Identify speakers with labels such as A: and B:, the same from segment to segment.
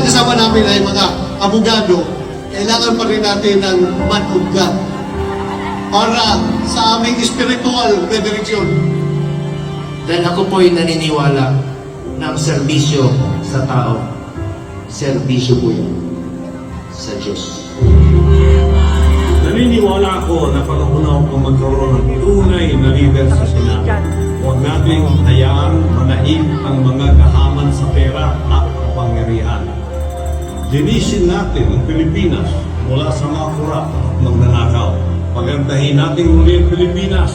A: naman namin ay mga abogado, kailangan pa rin natin ng man of God para sa aming spiritual na direksyon.
B: Dahil ako po'y naniniwala ng serbisyo sa tao. Serbisyo po yun sa Diyos.
C: Naniniwala ako na panahon na upang magkaroon ng tunay na leader sa Senado. Huwag nating hayaan manaig ang mga kahaman sa pera at kapangyarihan. Linisin natin ang Pilipinas mula sa mga kurap at magnanakaw. Pagandahin natin muli ang Pilipinas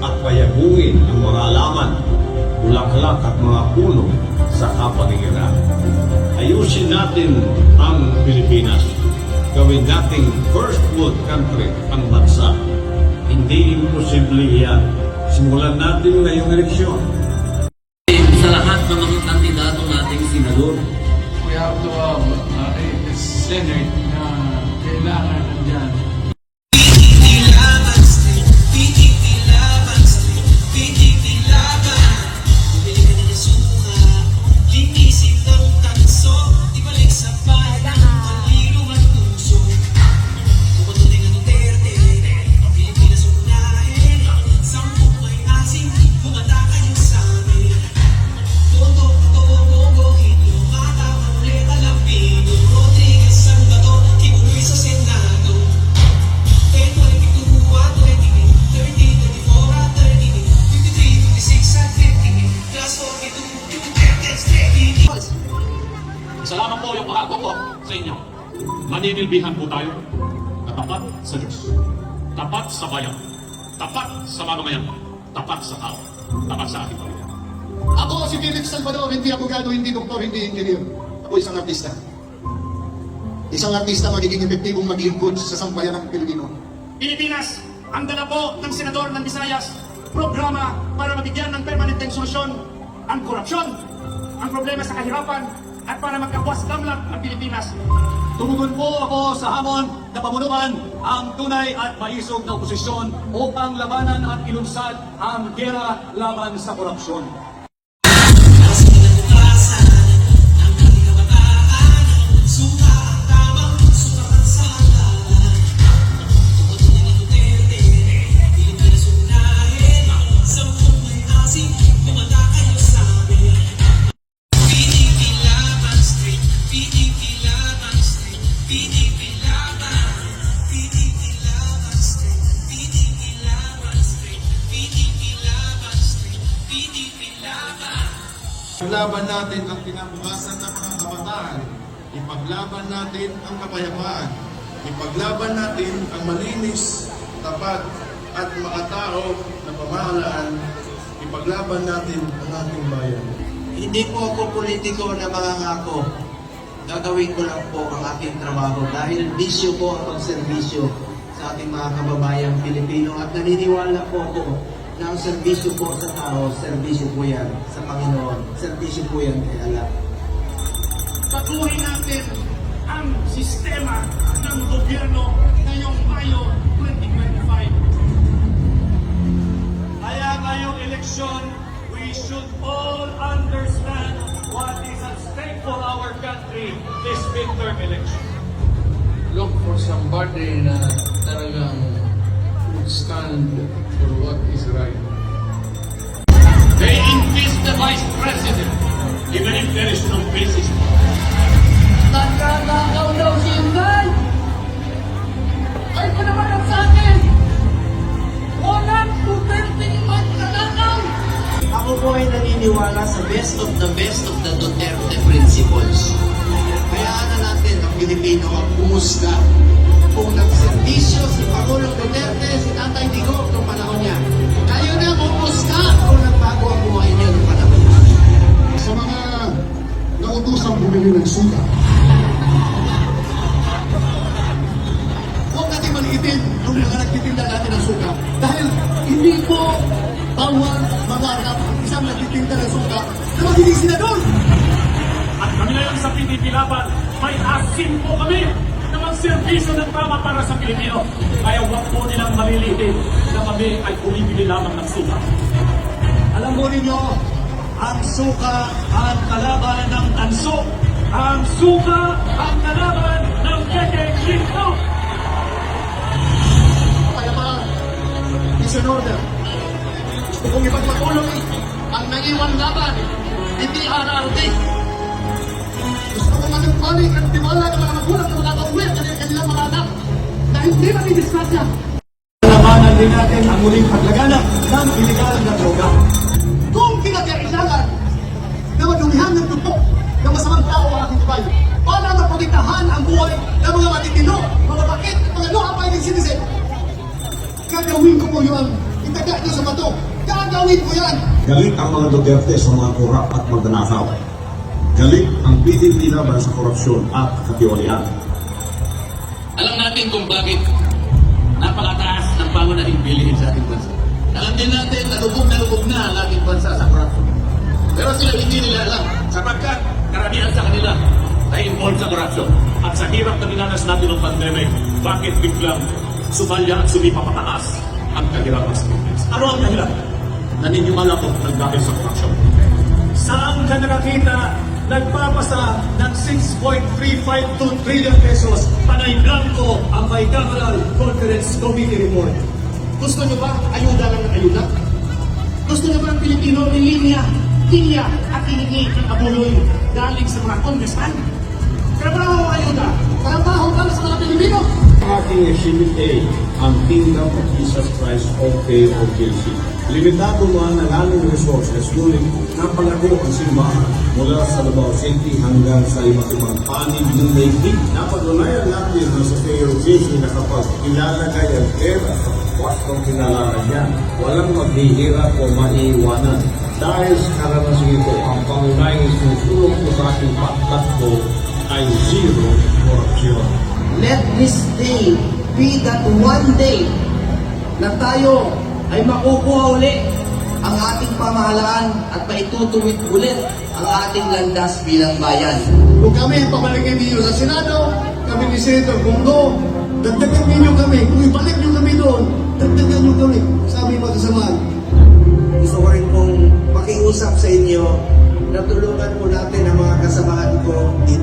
C: at payagungin ang mga alaman, bulaklak at mga puno sa kapaligiran. Ayusin natin ang Pilipinas. Gawin nating first world country ang bansa. Hindi imposible yan. Simulan natin ngayong eleksyon.
D: sa lahat ng mga kandidato nating senador.
E: we have to a Senate ah, na kailangan nandyan.
F: Maninilbihan po tayo na tapat sa Diyos. Tapat sa bayan. Tapat sa mamamayan. Tapat sa tao. Tapat sa ating pamilya.
A: Ako si Philip Salvador, hindi abogado, hindi doktor, hindi engineer. Ako isang artista. Isang artista magiging epektibong magiging coach sa sambayan ng Pilipino.
F: Pilipinas, ang dala po ng Senador ng Visayas, programa para mabigyan ng permanenteng solusyon ang korupsyon, ang problema sa kahirapan, at para magkapwas lamlang ang Pilipinas.
G: Tumugon po ako sa hamon na pamunuan ang tunay at maisog na oposisyon upang labanan at ilunsad ang gera laban sa korupsyon.
H: Ipaglaban natin ang kinabukasan ng mga kabataan. Ipaglaban natin ang kapayapaan. Ipaglaban natin ang malinis, tapat, at makatao na pamahalaan. Ipaglaban natin ang ating bayan.
B: Hindi po ako politiko na mangangako. Gagawin ko lang po ang aking trabaho dahil bisyo po ang pagserbisyo sa ating mga kababayang Pilipino at naniniwala po ako na ang serbisyo po sa tao, serbisyo po yan sa Panginoon, serbisyo po yan kay Allah.
F: Baguhin natin ang sistema ng gobyerno ngayong Mayo 2025.
G: Kaya ngayong eleksyon, we should all understand what is at stake for our country this midterm election.
E: Look for somebody na talagang stand for what is right.
F: They impeach the Vice President even if there is no basis for it.
I: Nagkakakaw daw si Inday! Ay pa naman ang sa akin! Walang Duterte magkakakaw!
B: Ako po ay naniniwala sa best of the best of the Duterte principles. Hayaan na natin ang Pilipino ang pumusga kung nagservisyo si Pangulong Duterte, si Tatay Digong noong panahon niya. Kayo na pumusga kung nagbago ang buhay niyo noong panahon niya.
A: Sa mga nautosang bumili ng suka,
G: Huwag natin maliitin yung mga nagtitinda natin ng suka. Dahil hindi po bawal mangarap ang isang nagtitinda ng suka na magiging senador.
F: At kami ngayon sa PDP Laban, may asim po kami na magservisyo ng tama para sa Pilipino. Kaya huwag po nilang malilitin na kami ay bumibili lamang ng suka.
G: Alam mo ninyo, ang suka ang kalaban ng tanso. ang suka ang kalaban ng Keke Shinto.
A: Kapayapaan is an order. Gusto kong ipagpatuloy ang naiwan laban, hindi RRT. Manumbalik ang tiwala ng mga magulang na makakauwi ang kanilang mga anak na hindi manidisgrasya.
F: Labanan din natin ang muling paglaganap ng iligal na droga.
A: Kung kinakailangan na madumihan ng dugo ng masamang tao ang ating babae para maprotektahan ang buhay ng mga matitino, mga bakit, at mga law-abiding citizen, gagawin ko po yun. Itaga nyo sa bato. Gagawin ko yan.
C: Galit ang mga Duterte sa mga kurap at magnanakaw. Galit ang PDP laban sa korupsyon at katiwalian.
D: Alam natin kung bakit napakataas ng pangunahing bilihin sa ating bansa. Alam din natin na lubog na lubog na ang ating bansa sa korupsyon. Pero sila hindi nila alam sapagkat karamihan sa kanila ay involved sa korupsyon.
G: At sa hirap na dinanas natin ng pandemic, bakit biglang sumalya at sumipa pataas ang kahirapan sa Pilipinas? Ano ang dahilan? Naniniwala ko ng dahil sa korupsyon. Saan ka nakakita nagpapasa ng 6.352 trillion pesos panay blanco ang bicameral conference committee report? Gusto nyo ba ayuda lang ng ayuda? Gusto nyo ba ang Pilipino ni linya, linya at hihingi ng abuloy galing sa mga congressman? Trabaho ayuda? Trabaho para sa mga Pilipino?
C: Aking Exhibit A, ang Kingdom of Jesus Christ OK o KC. Limitado man ang aming resources, ngunit napalago ang simbahan mula sa Davao City hanggang sa iba't ibang panig ng daigdig. Napatunayan natin na sa KOJC na kapag ilalagay ang pera sa wastong kinalaran niya, walang maghihirap o maiiwanan. Dahil sa karanasan ito, ang pangunahing susulong ko sa ating pagtatko ay zero corruption.
B: Let this day be that one day na tayo ay makukuha uli ang ating pamahalaan at maitutuwid ulit ang ating landas bilang bayan.
F: Kung kami pabalagin ninyo sa Senado, kami ni Senator Bongo, dagdagan ninyo kami. Kung ibalik nyo kami doon, dagdagan nyo kami sa aming magkasamaan.
B: Gusto ko rin pong makiusap sa inyo na tulungan po natin ang mga kasamahan ko dito.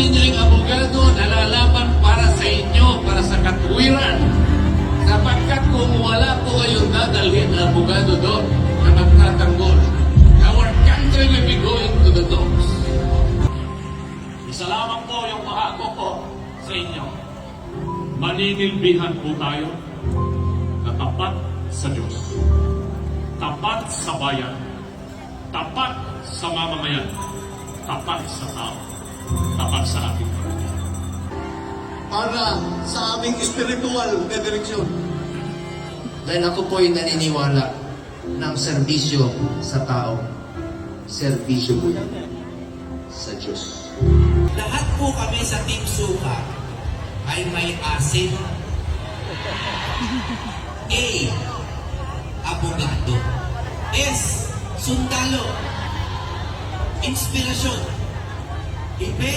D: Kailangan po ninyo yung abogado na lalaban para sa inyo, para sa katwiran. Sapagkat kung wala po kayong dadalhin na abogado doon na magtatanggol, our country will be going to the dogs.
G: Isa po yung pahako ko sa inyo. Maninilbihan po tayo na tapat sa Diyos. Tapat sa bayan. Tapat sa mamamayan. Tapat sa tao. Tapat sa ating pamilya.
F: Para sa aming spiritual na direksyon.
B: Dahil ako po ay naniniwala ng serbisyo sa tao, serbisyo po sa Diyos.
E: Lahat po kami sa Team Suka ay may asin. A. Abogado. S. Sundalo. Inspirasyon. Ibe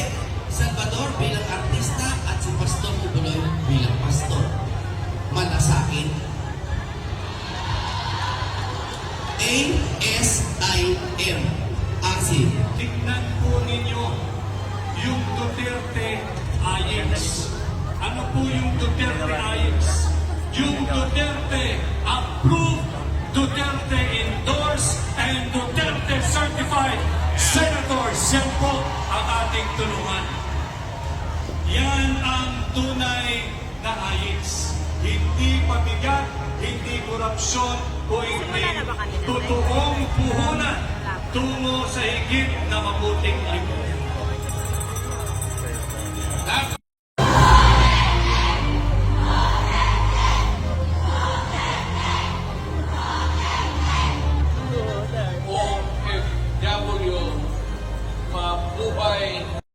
E: Salvador bilang artista at si Pastor Tubuloy bilang pastor. Malasakit. A-S-I-M. Asin.
G: Tignan po ninyo yung Duterte IX. Ano po yung Duterte IX? Yung Duterte approved, Duterte tulungan. Yan ang tunay na ayos. Hindi pabigat, hindi korupsyon, o hindi totoong puhunan tungo sa higit na mabuting lipunan.